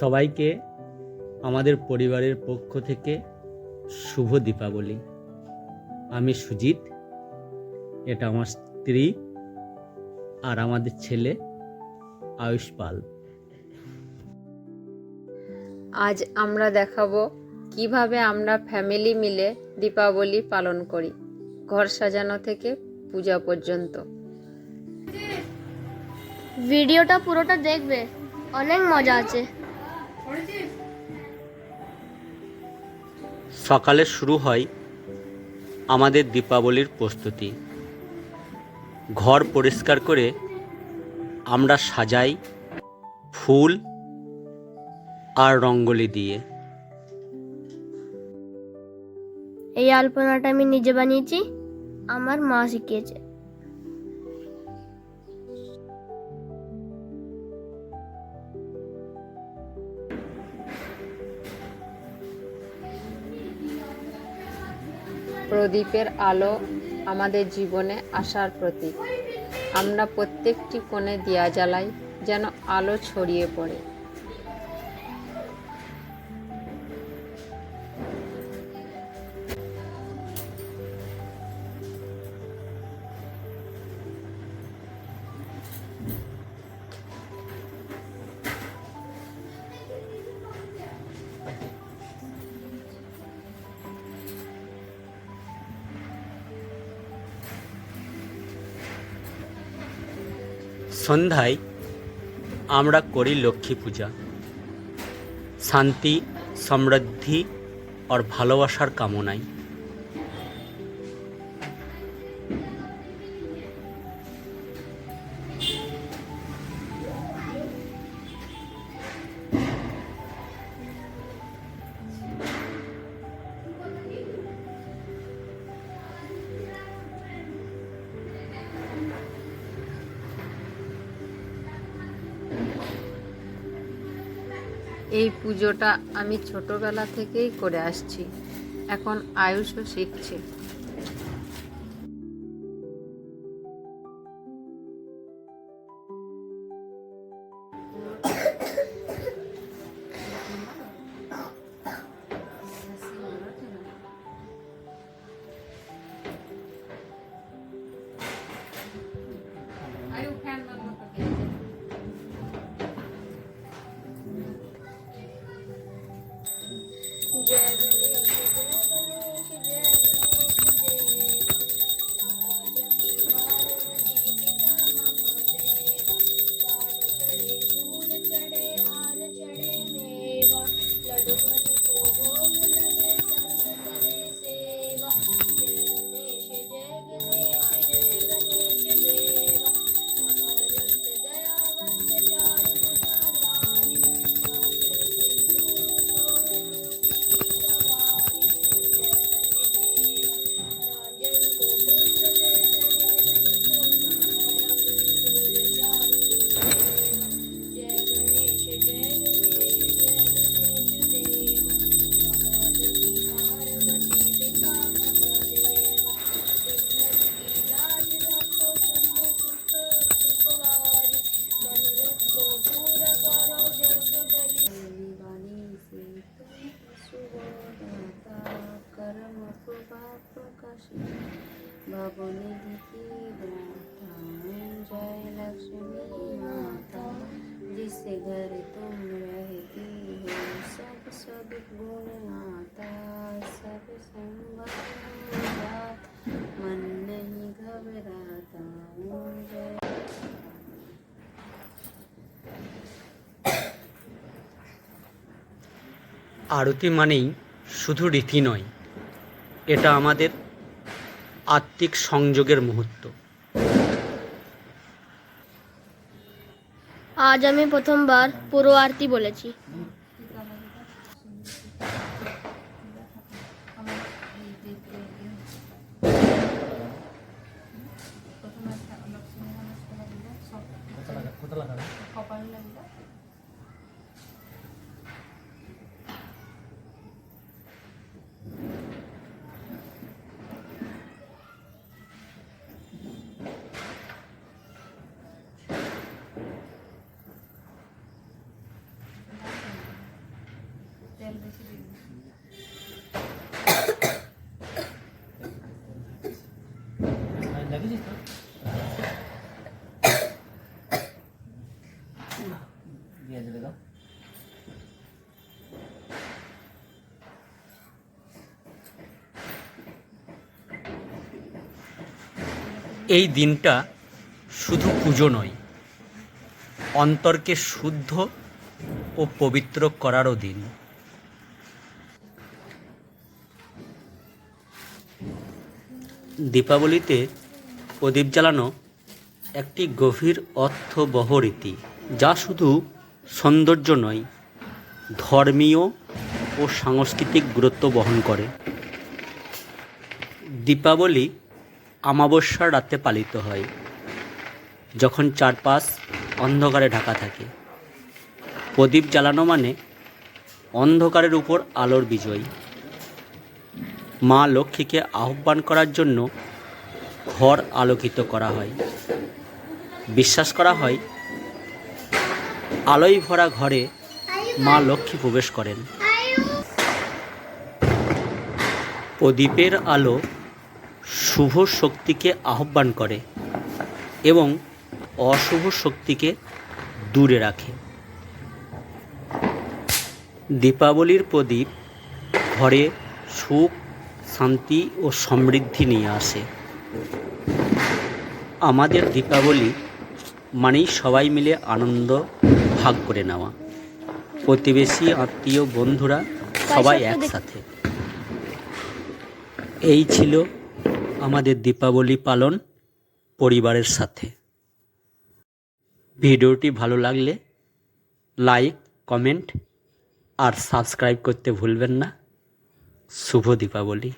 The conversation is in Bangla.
সবাইকে আমাদের পরিবারের পক্ষ থেকে শুভ দীপাবলি। আমি সুজিত এটা আমার স্ত্রী আর আমাদের ছেলে আয়ুষ পাল। আজ আমরা দেখাবো কীভাবে আমরা ফ্যামিলি মিলে দীপাবলি পালন করি ঘর সাজানো থেকে পূজা পর্যন্ত। ভিডিওটা পুরোটা দেখবে অনেক মজা আছে। সকালে শুরু হয় আমাদের দীপাবলির প্রস্তুতি। ঘর পরিষ্কার করে আমরা সাজাই ফুল আর রঙ্গোলি দিয়ে। এই আলপনাটা আমি নিজে বানিয়েছি, আমার মা শিখিয়েছে। প্রদীপের আলো আমাদের জীবনে আসার প্রতীক। আমরা প্রত্যেকটি কোণে দিয়া জ্বালাই যেন আলো ছড়িয়ে পড়ে। সন্ধ্যায় আমরা করি লক্ষ্মী পূজা। শান্তি সমৃদ্ধি আর ভালোবাসার কামনায়। এই পুজোটা আমি ছোটবেলা থেকেই করে আসছি। এখন আয়ুষও শিখছে। yeah. जय लक्ष्मी माता जिससे घर तुम रहती हो सब सब गुण नाता सब संभव हो जात मन नहीं घबराता हूँ जय আরতি মানেই শুধু রীতি নয় এটা আমাদের আত্মিক সংযোগের মুহূর্ত। আজ আমি প্রথমবার পুরো আরতি বলেছি। কপাল লাগল এই দিনটা শুধু পুজো নয় অন্তরকে শুদ্ধ ও পবিত্র করারও দিন। দীপাবলিতে প্রদীপ জ্বালানো একটি গভীর অর্থবহ রীতি, যা শুধু সৌন্দর্য নয়, ধর্মীয় ও সাংস্কৃতিক গুরুত্ব বহন করে। দীপাবলি আমাবস্যার রাতে পালিত হয়, যখন চারপাশ অন্ধকারে ঢাকা থাকে। প্রদীপ জ্বালানো মানে অন্ধকারের উপর আলোর বিজয়। মা লক্ষ্মীকে আহ্বান করার জন্য ঘর আলোকিত করা হয়। বিশ্বাস করা হয়, আলোয় ভরা ঘরে মা লক্ষ্মী প্রবেশ করেন। প্রদীপের আলো শুভ শক্তিকে আহ্বান করে এবং অশুভ শক্তিকে দূরে রাখে। দীপাবলির প্রদীপ ঘরে সুখ শান্তি ও সমৃদ্ধি নিয়ে আসে। আমাদের দীপাবলি মানেই সবাই মিলে আনন্দ ভাগ করে নেওয়া। প্রতিবেশী আত্মীয় বন্ধুরা সবাই একসাথে। এই ছিল আমাদের দীপাবলি পালন পরিবারের সাথে। ভিডিওটি ভালো লাগলে লাইক কমেন্ট আর সাবস্ক্রাইব করতে ভুলবেন না। শুভ দীপাবলি।